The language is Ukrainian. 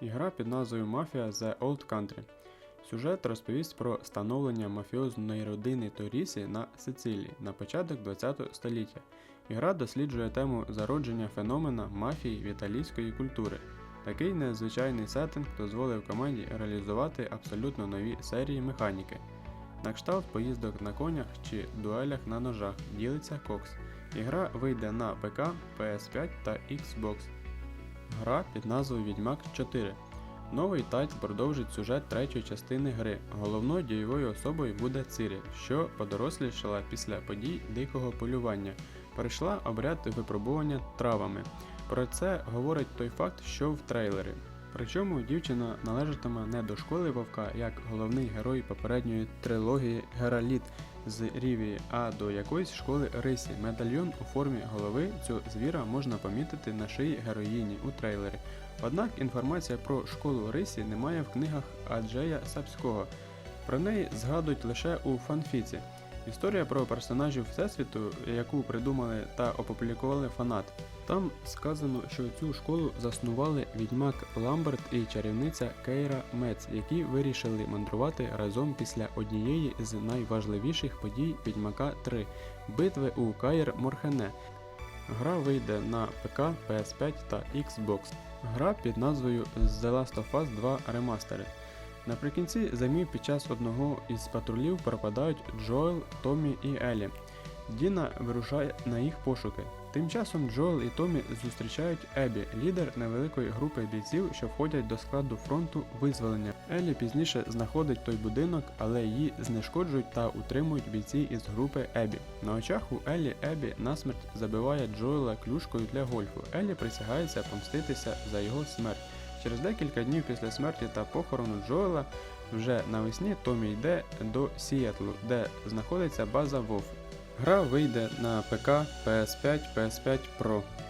Ігра під назвою Мафія The Old Country. Сюжет розповість про становлення мафіозної родини Торісі на Сицилії на початок ХХ століття. Ігра досліджує тему зародження феномена мафії в італійської культури. Такий незвичайний сеттинг дозволив команді реалізувати абсолютно нові серії механіки. На кшталт поїздок на конях чи дуелях на ножах ділиться Кокс. Ігра вийде на ПК, PS5 та Xbox. Гра під назвою Відьмак 4. Новий тайтл продовжить сюжет третьої частини гри. Головною дієвою особою буде Цирі, що подорослішала після подій дикого полювання, перейшла обряд випробування травами. Про це говорить той факт, що в трейлері. Причому дівчина належатиме не до школи вовка, як головний герой попередньої трилогії Гераліт з Рівії, а до якоїсь школи Рисі. Медальйон у формі голови цього звіра можна помітити на шиї героїні у трейлері. Однак інформація про школу Рисі немає в книгах Аджея Сапського. Про неї згадують лише у фанфіці. Історія про персонажів Всесвіту, яку придумали та опублікували фанат. Там сказано, що цю школу заснували відьмак Ламберт і чарівниця Кейра Мец, які вирішили мандрувати разом після однієї з найважливіших подій Відьмака 3 битви у Каїр Морхене. Гра вийде на ПК, PS5 та Xbox. Гра під назвою The Last of Us 2 Remastered. Наприкінці зимі під час одного із патрулів пропадають Джоел, Томі і Елі. Діна вирушає на їх пошуки. Тим часом Джоел і Томі зустрічають Ебі, лідер невеликої групи бійців, що входять до складу фронту визволення. Елі пізніше знаходить той будинок, але її знешкоджують та утримують бійці із групи Ебі. На очах у Елі Ебі насмерть забиває Джоела клюшкою для гольфу. Елі присягається помститися за його смерть. Через декілька днів після смерті та похорону Джоела вже навесні Томі йде до Сіетлу, де знаходиться база Вов. Гра вийде на ПК, PS5, PS5 Pro.